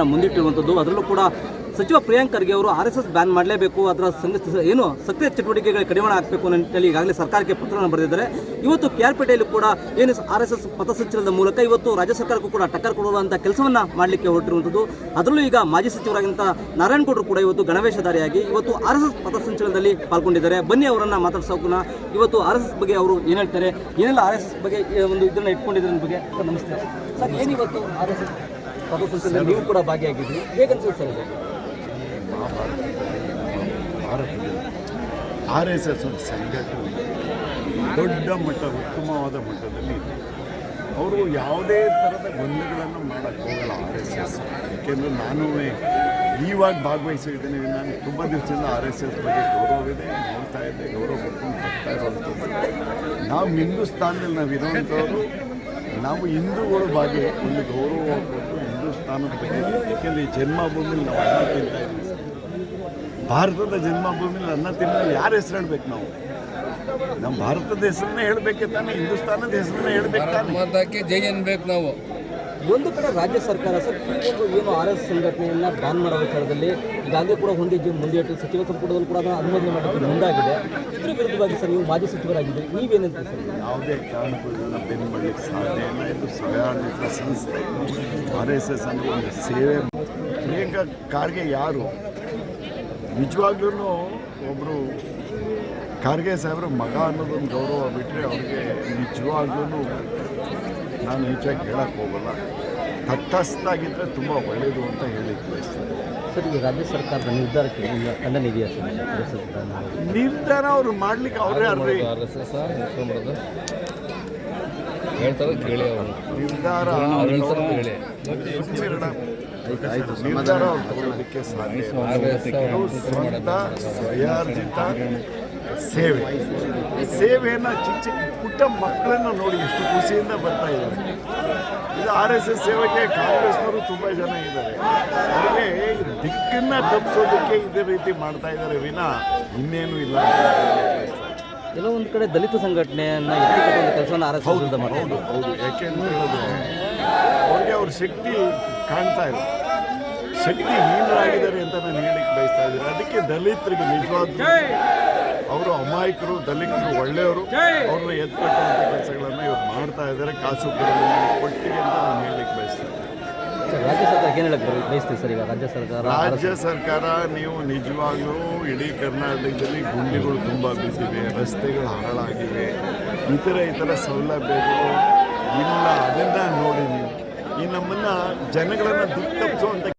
ಬೇಡಿಕೆಯನ್ನು ಮುಂದಿಟ್ಟಿರುವಂಥದ್ದು ಅದರಲ್ಲೂ ಕೂಡ ಸಚಿವ ಪ್ರಿಯಾಂಕ್ ಖರ್ಗೆ ಅವರು ಆರ್ ಎಸ್ ಎಸ್ ಬ್ಯಾನ್ ಮಾಡಲೇಬೇಕು. ಅದರ ಸಂಘ ಏನು ಸಕ್ರಿಯ ಚಟುವಟಿಕೆಗಳ ಕಡಿವಾಣ ಹಾಕಬೇಕು ಅಂತೇಳಿ ಈಗಾಗಲೇ ಸರ್ಕಾರಕ್ಕೆ ಪತ್ರವನ್ನು ಬರೆದಿದ್ದಾರೆ. ಇವತ್ತು ಕೆ ಆರ್ ಪೇಟೆಯಲ್ಲಿ ಕೂಡ ಏನು ಆರ್ ಎಸ್ ಎಸ್ ಪಥಸಂಚಲನದ ಮೂಲಕ ಇವತ್ತು ರಾಜ್ಯ ಸರ್ಕಾರಕ್ಕೂ ಕೂಡ ಟಕ್ಕರ್ ಕೊಡುವಂಥ ಕೆಲಸವನ್ನು ಮಾಡಲಿಕ್ಕೆ ಹೊರಟಿರುವಂಥದ್ದು ಅದರಲ್ಲೂ ಈಗ ಮಾಜಿ ಸಚಿವರಾಗಿದ್ದಂಥ ನಾರಾಯಣಗೌಡರು ಕೂಡ ಇವತ್ತು ಗಣವೇಶಧಾರಿಯಾಗಿ ಇವತ್ತು ಆರ್ ಎಸ್ ಎಸ್ ಪಥಸಂಚಲನದಲ್ಲಿ ಪಾಲ್ಗೊಂಡಿದ್ದಾರೆ. ಬನ್ನಿ ಅವರನ್ನು ಮಾತಾಡ್ಸೋಕುನ. ಇವತ್ತು ಆರ್ ಎಸ್ ಎಸ್ ಬಗ್ಗೆ ಅವರು ಏನು ಹೇಳ್ತಾರೆ? ಏನೆಲ್ಲ ಆರ್ ಎಸ್ ಎಸ್ ಬಗ್ಗೆ ಒಂದು ಇದನ್ನು ಇಟ್ಕೊಂಡಿದ್ದಾರೆ ಬಗ್ಗೆ ನಮಸ್ತೆ. ಸರ್ ಏನಿವತ್ತು ಆರ್ ಎಸ್ ಎಸ್ ಪಥಸಂಚಲನದಲ್ಲಿ ನೀವು ಕೂಡ ಭಾಗಿಯಾಗಿದ್ರಿ. ಹೇಗಂತ ಸರ್ ಆರ್ ಎಸ್ ಎಸ್ ಒಂದು ಸಂಘಟನೆ. ದೊಡ್ಡ ಮಟ್ಟ, ಉತ್ತಮವಾದ ಮಟ್ಟದಲ್ಲಿ ಇದೆ. ಅವರು ಯಾವುದೇ ಥರದ ಗೊಂದಲಗಳನ್ನು ಮಾಡೋಕ್ಕೆ ಹೋಗಲ್ಲ ಆರ್ ಎಸ್ ಎಸ್ ಯಾಕೆಂದರೆ ನಾನು ಈವಾಗ ಭಾಗವಹಿಸಿದ್ದೇನೆ. ನಾನು ತುಂಬ ದಿವಸದಿಂದ ಆರ್ ಎಸ್ ಎಸ್ ಬಗ್ಗೆ ಗೌರವವಿದೆ ನೋಡ್ತಾ ಇದ್ದೆ, ಗೌರವ ಕೊಟ್ಕೊಂಡು ಬರ್ತಾ ಇರೋವಂಥದ್ದು ನಾವು ಹಿಂದೂಸ್ತಾನದಲ್ಲಿ ನಾವು ಇರೋವಂಥವ್ರು ನಾವು ಹಿಂದೂಗಳ ಬಗ್ಗೆ ಒಂದು ಗೌರವ ಕೊಟ್ಟು ಹಿಂದೂಸ್ತಾನದ ಬಗ್ಗೆ ಏಕೆಂದರೆ ಈ ಜನ್ಮಭೂಮಿಲಿ ನಾವು ಅನ್ನ ತಿಂತಾ ಇದ್ದೀವಿ. ಭಾರತದ ಜನ್ಮಭೂಮಿಲಿ ಅನ್ನ ತಿನ್ನಲು ಯಾರು ಹೆಸರು ಹೇಳಬೇಕು ನಾವು? ನಮ್ಮ ಭಾರತದ ಹೆಸರನ್ನೇ ಹೇಳಬೇಕೆ ತಾನೆ, ಹಿಂದೂಸ್ತಾನದ ಹೆಸರನ್ನೇ ಹೇಳಬೇಕು ಜೈ ಅನ್ಬೇಕು ನಾವು. ಒಂದು ಕಡೆ ರಾಜ್ಯ ಸರ್ಕಾರ ಸರ್ ಒಂದು ಏನು ಆರ್ ಎಸ್ ಸಂಘಟನೆಯನ್ನು ಬ್ಯಾನ್ ಮಾಡೋ ವಿಚಾರದಲ್ಲಿ ಈಗಾಗಲೇ ಕೂಡ ಹೊಂದಿದ್ದು ಮುಂದೆ ಸಚಿವ ಸಂಪುಟದಲ್ಲಿ ಕೂಡ ಅದನ್ನು ಅನುಮೋದನೆ ಮಾಡೋಕ್ಕೆ ಮುಂದಾಗಿದೆ. ಇದ್ರ ವಿರುದ್ಧವಾಗಿ ಸರ್ ನೀವು ಮಾಜಿ ಸಚಿವರಾಗಿದ್ದರೆ. ನೀವೇನಂತ ಯಾವುದೇ ಕಾರಣಕ್ಕೂ ಇದನ್ನು ಬೆನ್ನು ಮಾಡಲಿಕ್ಕೆ ಸಾಧ್ಯ ಇಲ್ಲ. ಇದು ಸಂಸ್ಥೆ. ಆರ್ ಎಸ್ ಎಸ್ ಅಂದರೆ ಒಂದು ಸೇವೆ. ಪ್ರಿಯಾಂಕಾ ಖಾರ್ಗೆ ಯಾರು? ನಿಜವಾಗ್ಲೂ ಒಬ್ಬರು ಖಾರ್ಗೆ ಸಾಹೇಬ್ರ ಮಗ ಅನ್ನೋದೊಂದು ಗೌರವ ಬಿಟ್ಟರೆ ಅವ್ರಿಗೆ ನಿಜವಾಗ್ಲೂ ನಾನು ಹೆಚ್ಚಾಗಿ ಹೇಳಕ್ಕೆ ಹೋಗಲ್ಲ. ತಟಸ್ಥಾಗಿದ್ದರೆ ತುಂಬ ಒಳ್ಳೆಯದು ಅಂತ ಹೇಳಿದ್ದು ಬಯಸ್ತೀನಿ ಸರ್ ಈಗ ರಾಜ್ಯ ಸರ್ಕಾರದ ನಿರ್ಧಾರಕ್ಕೆ ನಿಮ್ಮ ಖಂಡನೆ ಇದೆಯಾ ಸರ್? ನಿರ್ಧಾರ ಅವರು ಮಾಡ್ಲಿಕ್ಕೆ ಅವರೇ ಅರ್ರಿ. ಆರ್ ಎಸ್ ಎಸ್ ಮುಖ್ಯಮಂತ್ರಿ ಹೇಳ್ತಾರೆ ಕೇಳಿ ಅವರು. ನಿರ್ಧಾರ ಅವ್ರು ಹೇಳ್ತಾರೆ ಹೇಳಿ. ನಿರ್ಧಾರ ಅವ್ರು ತಗೊಳ್ಳೋದಕ್ಕೆ ಸಾಧ್ಯ ಇಲ್ಲ. ಆರ್ ಎಸ್ ಎಸ್ ಇದು ಸ್ವಂತ ಸ್ವಯಾರ್ಜಿತ ಸೇವೆ. ಸೇವೆಯನ್ನು ಚಿಕ್ಕ ಚಿಕ್ಕ ಪುಟ್ಟ ಮಕ್ಕಳನ್ನು ನೋಡಿ ಎಷ್ಟು ಖುಷಿಯಿಂದ ಬರ್ತಾ ಇದ್ದಾರೆ. ಇದು ಆರ್ ಎಸ್ ಎಸ್ ಸೇವೆಗೆ ಕಾಂಗ್ರೆಸ್ನವರು ತುಂಬ ಜನ ಇದ್ದಾರೆ. ಅವರಿಗೆ ದಿಕ್ಕನ್ನು ತಪ್ಪಿಸೋದಕ್ಕೆ ಇದೇ ರೀತಿ ಮಾಡ್ತಾ ಇದ್ದಾರೆ ವಿನ ಇನ್ನೇನು ಇಲ್ಲ ಒಂದು ಕಡೆ ದಲಿತ ಸಂಘಟನೆಯನ್ನು ಎತ್ತಿಕೊಂಡು ಕೆಲಸವನ್ನು ಆರ್ ಎಸ್ ಹೌದು ಹೌದು ಯಾಕೆ ಅಂತ ಹೇಳಿದ್ರೆ ಅವ್ರಿಗೆ ಅವ್ರ ಶಕ್ತಿ ಕಾಣ್ತಾ ಇಲ್ಲ. ಶಕ್ತಿ ಹೀನರಾಗಿದ್ದಾರೆ ಅಂತ ನಾನು ಹೇಳಿಕ್ಕೆ ಬಯಸ್ತಾ ಇದ್ದೀನಿ. ಅದಕ್ಕೆ ದಲಿತರಿಗೆ ನಿಜವಾಗ್ಲೂ ಅವರು ಅಮಾಯಕರು ದಲಿತರು ಒಳ್ಳೆಯವರು ಅವ್ರನ್ನ ಎತ್ಕಟ್ಟುವಂಥ ಕೆಲಸಗಳನ್ನು ಇವ್ರು ಮಾಡ್ತಾ ಇದ್ದಾರೆ. ಕಾಸು ಕೊಟ್ಟಿಗೆ ಅಂತ ನಾನು ಹೇಳಲಿಕ್ಕೆ ಬಯಸ್ತೇನೆ. ಸರ್ ರಾಜ್ಯ ಸರ್ಕಾರ ಏನು ಹೇಳಕ್ಕೆ ಬಯಸ್ತೀವಿ ಸರ್ ಈಗ? ರಾಜ್ಯ ಸರ್ಕಾರ ರಾಜ್ಯ ಸರ್ಕಾರ? ನೀವು ನಿಜವಾಗ್ಲೂ ಇಡೀ ಕರ್ನಾಟಕದಲ್ಲಿ ಗುಂಡಿಗಳು ತುಂಬ ಬಿದ್ದಿವೆ ರಸ್ತೆಗಳು ಹಾಳಾಗಿವೆ ಇತರ ಇತರ ಸೌಲಭ್ಯಗಳು ಇಲ್ಲ. ಅದನ್ನು ನೋಡಿ ನೀವು. ಈ ನಮ್ಮನ್ನು ಜನಗಳನ್ನು ತಪ್ಪಿಸುವಂಥ